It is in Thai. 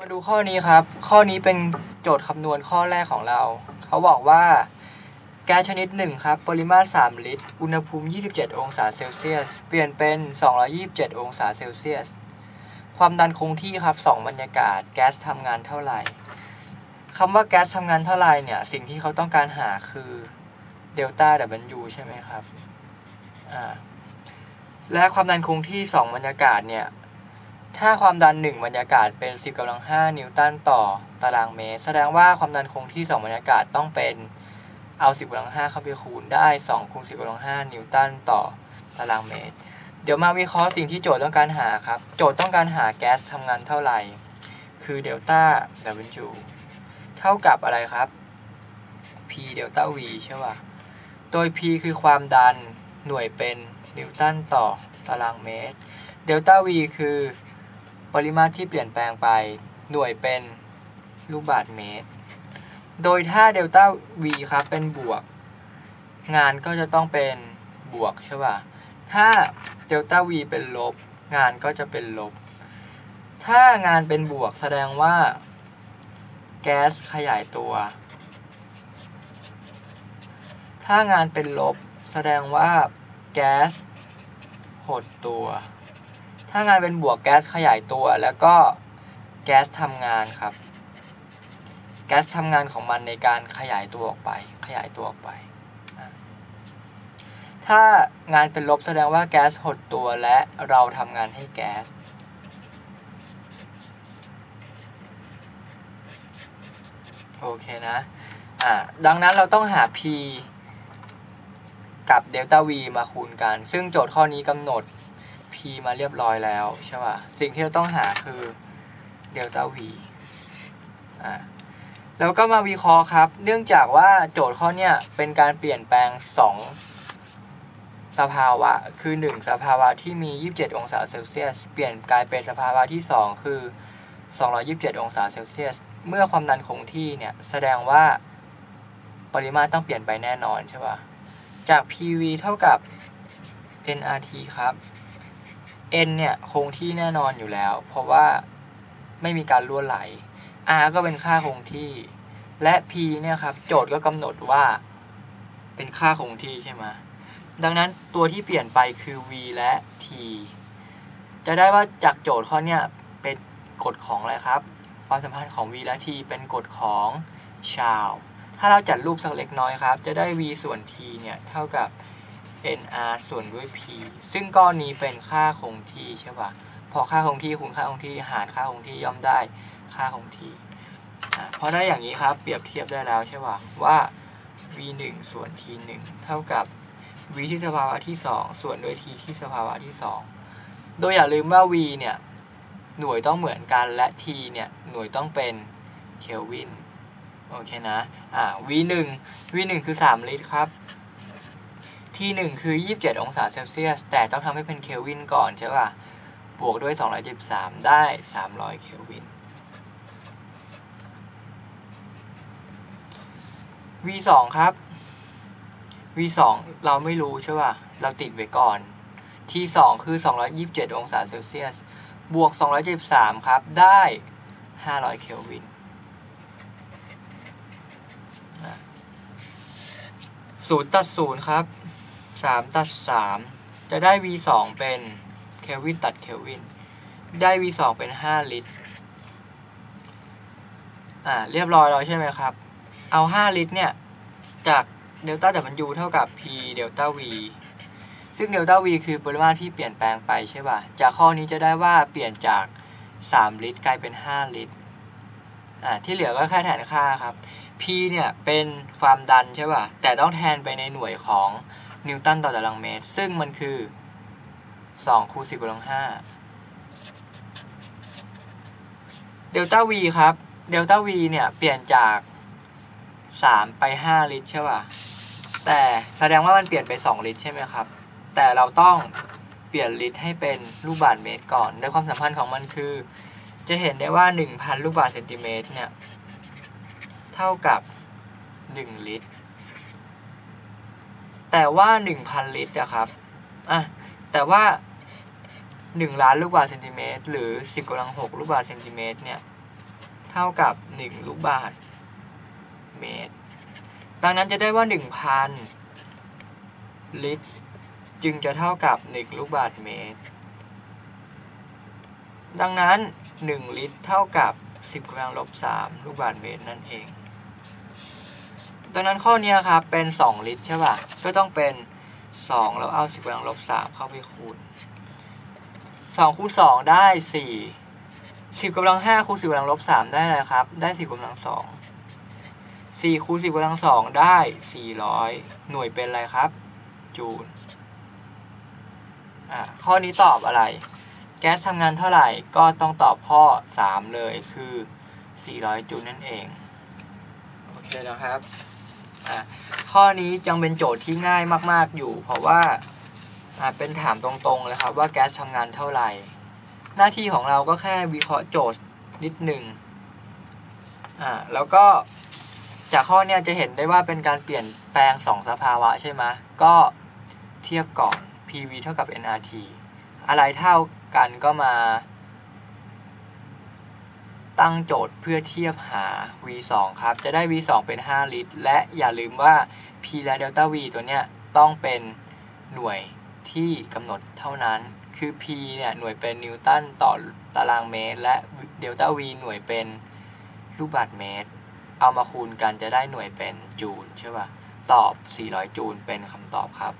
มาดูข้อนี้ครับ ข้อนี้เป็นโจทย์คำนวณข้อแรกของเรา เขาบอกว่าแก๊สชนิดหนึ่งครับ ปริมาตร 3 ลิตร อุณหภูมิ 27 องศาเซลเซียส เปลี่ยนเป็น 227 องศาเซลเซียส ความดันคงที่ครับ 2 บรรยากาศ แก๊สทำงานเท่าไหร่คำว่าแก๊สทำงานเท่าไหร่เนี่ย สิ่งที่เขาต้องการหาคือเดลต้า W ใช่ไหมครับ อ่า และความดันคงที่ 2 บรรยากาศเนี่ย ถ้าความดัน 1 บรรยากาศเป็น 10กำลัง 5 นิวตันต่อตารางเมตร แสดงว่าความดันคงที่ 2 บรรยากาศต้องเป็นเอา 10กำลัง 5 เข้าไปคูณได้2คูณ10กำลัง 5 นิวตันต่อตารางเมตร เดี๋ยวมาวิเคราะห์สิ่งที่โจทย์ต้องการหาครับ โจทย์ต้องการหาแก๊สทำงานเท่าไหร่ คือเดลต้า W เท่ากับอะไรครับ P เดลต้า V ใช่ป่ะ โดย P คือความดันหน่วยเป็นนิวตันต่อตารางเมตร เดลต้า V คือ ปริมาตรที่เปลี่ยนแปลงไป หน่วยเป็นลูกบาศก์เมตร โดยถ้าเดลต้า V ครับเป็นบวก งานก็จะต้องเป็นบวกใช่ป่ะ ถ้าเดลต้า V เป็นลบ งานก็จะเป็นลบ ถ้างานเป็นบวกแสดงว่า แก๊สขยายตัว ถ้างานเป็นลบ แสดงว่าแก๊สหดตัว ถ้างานเป็นบวกแก๊สขยายตัว แล้วก็แก๊สทำงานครับ แก๊สทำงานของมันในการขยายตัวออกไป ขยายตัวออกไป ถ้างานเป็นลบแสดงว่าแก๊สหดตัวและเราทำงานให้แก๊สโอเคนะ อ่า ดังนั้นเราต้องหา P กับเดลต้า V มาคูณกัน ซึ่งโจทย์ข้อนี้กำหนด P มาเรียบร้อยแล้วใช่ป่ะ สิ่งที่เราต้องหาคือเดลต้า V อ่าแล้วก็มาวิเคราะห์ครับ เนื่องจากว่าโจทย์ข้อเนี้ยเป็นการเปลี่ยนแปลง 2 สภาวะ คือ 1 สภาวะที่มี 27 องศาเซลเซียส เปลี่ยนกลายเป็นสภาวะที่ 2 คือ 227 องศาเซลเซียส เมื่อความดันคงที่เนี่ยแสดงว่าปริมาตรต้องเปลี่ยนไปแน่นอนใช่ป่ะจาก PV เท่ากับ nRT ครับ n เนี่ยคงที่แน่นอนอยู่แล้ว เพราะว่าไม่มีการล่วไหล r ก็เป็นค่าคงที่ และ p เนี่ยครับ โจทย์ก็กำหนดว่าเป็นค่าคงที่ใช่ไหมดังนั้นตัวที่เปลี่ยนไปคือ v และ t จะได้ว่าจากโจทย์ข้อเนี้ยเป็นกฎของอะไรครับ ความสัมพันธ์ของ v และ t เป็นกฎของชาว ถ้าเราจัดรูปสักเล็กน้อยครับ จะได้ v ส่วน t เนี่ย เท่ากับ nr ส่วนด้วย p ซึ่งก้อนนี้เป็นค่าคงที่ใช่ป่ะพอค่าคงที่คูณค่าคงที่หารค่าคงที่ย่อมได้ค่าคงที่ เพอได้อย่างนี้ครับเปรียบเทียบได้แล้วใช่ป่ะว่า v 1ส่วน t 1เท่ากับ v ที่สภาวะที่ 2 ส่วนด้วย t ที่สภาวะที่ 2 โดยอย่าลืมว่า v เนี่ยหน่วยต้องเหมือนกันและ t เนี่ยหน่วยต้องเป็นเคลวินโอเคนะ อ่า v 1 v 1คือ 3 ลิตรครับ t 1คือ 27 องศาเซลเซียส แต่ต้องทำให้เป็นเคลวินก่อนใช่ป่ะ บวกด้วย 273 ได้ 300 เคลวิน v 2ครับ v 2เราไม่รู้ใช่ป่ะ เราติดไว้ก่อน t 2คือ 227 องศาเซลเซียส บวก 273 ครับ ได้ 500 เคลวินศูนย์ตัดศูนย์ครับ สามตัดสามจะได้ v สองเป็นเคลวินตัดเคลวินได้ v สองเป็นห้าลิตร อ่า เรียบร้อยแล้วใช่ไหมครับ เอาห้าลิตรเนี่ย จากเดลต้าดับมันยูเท่ากับ p เดลต้า v ซึ่งเดลต้า v คือปริมาตรที่เปลี่ยนแปลงไปใช่ป่ะ จากข้อนี้จะได้ว่าเปลี่ยนจากสามลิตร กลายเป็นห้าลิตร อ่า ที่เหลือก็แค่แทนค่าครับ P เนี่ยเป็นความดันใช่ป่ะ แต่ต้องแทนไปในหน่วยของ นิวตันต่อตารางเมตร ซึ่งมันคือ2คูณ10กำลัง5เดลต้า V ครับ เดลต้า V เนี่ย เปลี่ยนจาก 3 ไป 5 ลิตรใช่ป่ะ แต่แสดงว่ามันเปลี่ยนไป 2 ลิตรใช่ไหมครับ แต่เราต้องเปลี่ยนลิตรให้เป็นลูกบาศก์เมตรก่อน โดยความสัมพันธ์ของมันคือ จะเห็นได้ว่า 1,000 ลูกบาศก์เซนติเมตรเนี่ย เท่ากับ 1 ลิตร แต่ว่า 1,000 ลิตรนะครับอะแต่ว่า 1 ล้านลูกบาศก์เซนติเมตรหรือ 10กำลัง6ลูกบาศก์เซนติเมตรเนี่ย เท่ากับ 1 ลูกบาศก์เมตร ดังนั้นจะได้ว่า 1,000 ลิตร จึงจะเท่ากับ 1 ลูกบาศก์เมตร ดังนั้น 1 ลิตรเท่ากับ 10กำลังลบ3ลูกบาศก์เมตรนั่นเอง ดังนั้นข้อนี้ครับเป็น 2 ลิตรใช่ป่ะก็ต้องเป็น 2 แล้วเอา10กำลังลบ3เข้าไปคูณ2คูณ2ได้ 4 10กำลัง5คูณ10กำลังลบ3ได้อะไรครับ ได้ 10กำลัง2 4คูณ10กำลัง2ได้ 400 หน่วยเป็นอะไรครับ จูลอะข้อนี้ตอบอะไร แก๊สทำงานเท่าไหร่ก็ต้องตอบข้อ 3 เลยคือ 400 จูลนั่นเอง โอเคนะครับ ข้อนี้ยังเป็นโจทย์ที่ง่ายมาก ๆอยู่ เพราะว่าเป็นถามตรงๆเลยครับว่าแก๊สทำงานเท่าไหร่ หน้าที่ของเราก็แค่วิเคราะห์โจทย์นิดหนึ่งอ่าแล้วก็จากข้อเนี้ยจะเห็นได้ว่าเป็นการเปลี่ยนแปลงสองสภาวะใช่ไหมก็เทียบก่อน PV เท่ากับ nRT อะไรเท่ากันก็มา ตั้งโจทย์เพื่อเทียบหา V2 ครับ จะได้ V2 เป็น 5 ลิตร และอย่าลืมว่า P และ delta V ตัวเนี้ยต้องเป็นหน่วยที่กำหนดเท่านั้น คือ P เนี่ยหน่วยเป็นนิวตันต่อตารางเมตร และ delta V หน่วยเป็นลูกบาศก์เมตร เอามาคูณกันจะได้หน่วยเป็นจูลใช่ป่ะ ตอบ 400 จูลเป็นคำตอบครับ